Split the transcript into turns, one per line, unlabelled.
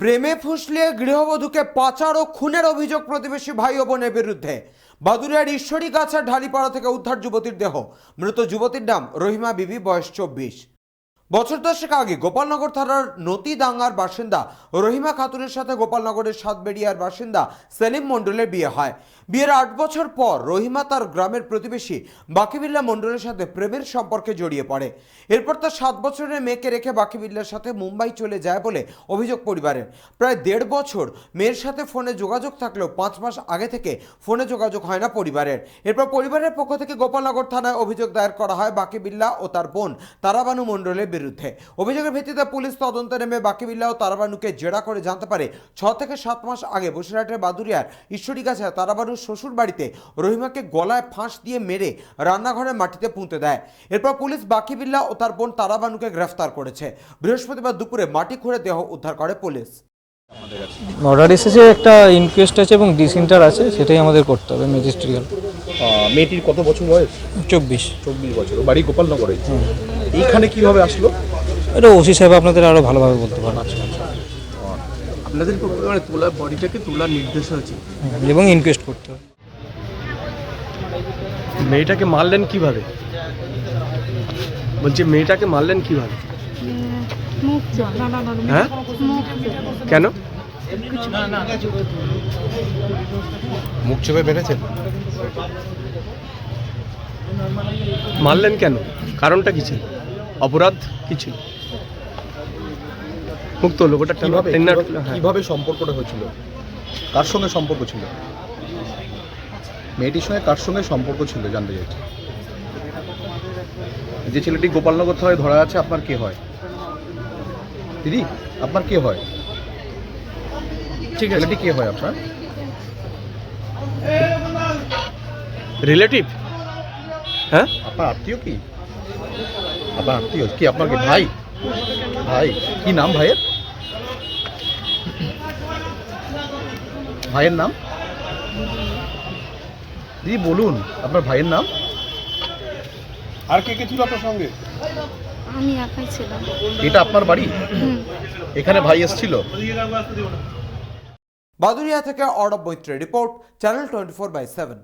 প্রেমে ফুসলিয়ে গৃহবধূকে পাচার ও খুনের অভিযোগ প্রতিবেশী ভাই ও বোনের বিরুদ্ধে। বাদুরিয়ার ঈশ্বরী গাছের ঢালিপাড়া থেকে উদ্ধার যুবতীর দেহ। মৃত যুবতীর নাম রহিমা বিবি, বয়স চব্বিশ। বছর দশেক আগে গোপালনগর থানার নতিদাঙ্গার বাসিন্দা রহিমা খাতুনের সাথে গোপালনগরের সাতবেড়িয়ার বাসিন্দা সেলিম মণ্ডলের বিয়ে হয়। বিয়ের আট বছর পর রহিমা তার গ্রামের প্রতিবেশী বাকিবিল্লা মণ্ডলের সাথে প্রেমের সম্পর্কে জড়িয়ে পড়ে। এরপর তার সাত বছরের মেয়েকে রেখে বাকিবিল্লার সাথে মুম্বাই চলে যায় বলে অভিযোগ পরিবারের। প্রায় দেড় বছর মেয়ের সাথে ফোনে যোগাযোগ থাকলেও পাঁচ মাস আগে থেকে ফোনে যোগাযোগ হয় না পরিবারের। এরপর পরিবারের পক্ষ থেকে গোপালনগর থানায় অভিযোগ দায়ের করা হয় বাকিবিল্লা ও তার বোন তারাবানু মণ্ডলের বিরুদ্ধে। অভিযোগের ভিত্তিতে পুলিশ তদন্তে নেমে বাকিবিল্লা ও তারাবানুকে জেরা করে জানতে পারে ছ থেকে সাত মাস আগে বসিরহাটের বাদুরিয়ার ঈশ্বরী গাছে তারাবানুর শ্বশুর বাড়িতে রহিমাকে গলায় ফাঁস দিয়ে মেরে রান্নাঘরের মাটিতে পুঁতে দেয়। এরপর পুলিশ বাকিবিল্লা ও তার বোন তারাবানুকে গ্রেফতার করেছে। বৃহস্পতিবার দুপুরে মাটি খুঁড়ে দেহ উদ্ধার করে পুলিশ।
অর্ডার এসেছে একটা ইনকোয়েস্ট আছে এবং ডিসেন্টার আছে সেটাই আমাদের করতে হবে ম্যাজিস্ট্রিয়াল
মেয়েটির কত বছর বয়স?
চব্বিশ।
চব্বিশ বছর। বাড়ি গোপালনগরে। এইখানে কীভাবে আসলো?
এটা ওসি সাহেব আপনাদের আরও ভালোভাবে বলতে পারেন।
আপনাদের মানে তোলা বডিটাকে তোলার নির্দেশ আছে
এবং ইনকোয়েস্ট করতে হবে
মেয়েটাকে মারলেন কীভাবে? বলছি মেয়েটাকে মারলেন কীভাবে? হ্যাঁ? কেন?
মুখ চেপে বেড়েছেন
মারলেন কেন? কারণটা কি ছিল? অপরাধ কি ছিল? মুক্ত হলো ওটা
কীভাবে
টেন্ডার
কিভাবে- কীভাবে সম্পর্কটা হয়েছিল? কার সঙ্গে সম্পর্ক ছিল? মেয়েটির সঙ্গে কার সঙ্গে সম্পর্ক ছিল জানতে চাইছি। যে ছেলেটি গোপালনগর থানায় ধরা আছে আপনার কে হয়? দিদি আপনার কে হয়?
ঠিক আছে।
ছেলেটি কে হয় আপনার?
রিলেটিভ হ্যাঁ?
আপনার আত্মীয় কি? আপনার আত্মীয় কি? আপনার কি ভাই? ভাই কি নাম ভাইয়ের? ভাইয়ের নাম? দিদি বলুন আপনার ভাইয়ের নাম? আর কে কে ছিল আপনার সঙ্গে?
আমি একাই ছিলাম।
এটা আপনার বাড়ি? এখানে ভাই এসেছিল?
বাদুরিয়া থেকে অর্ডব মৈত্রের report channel twenty four by seven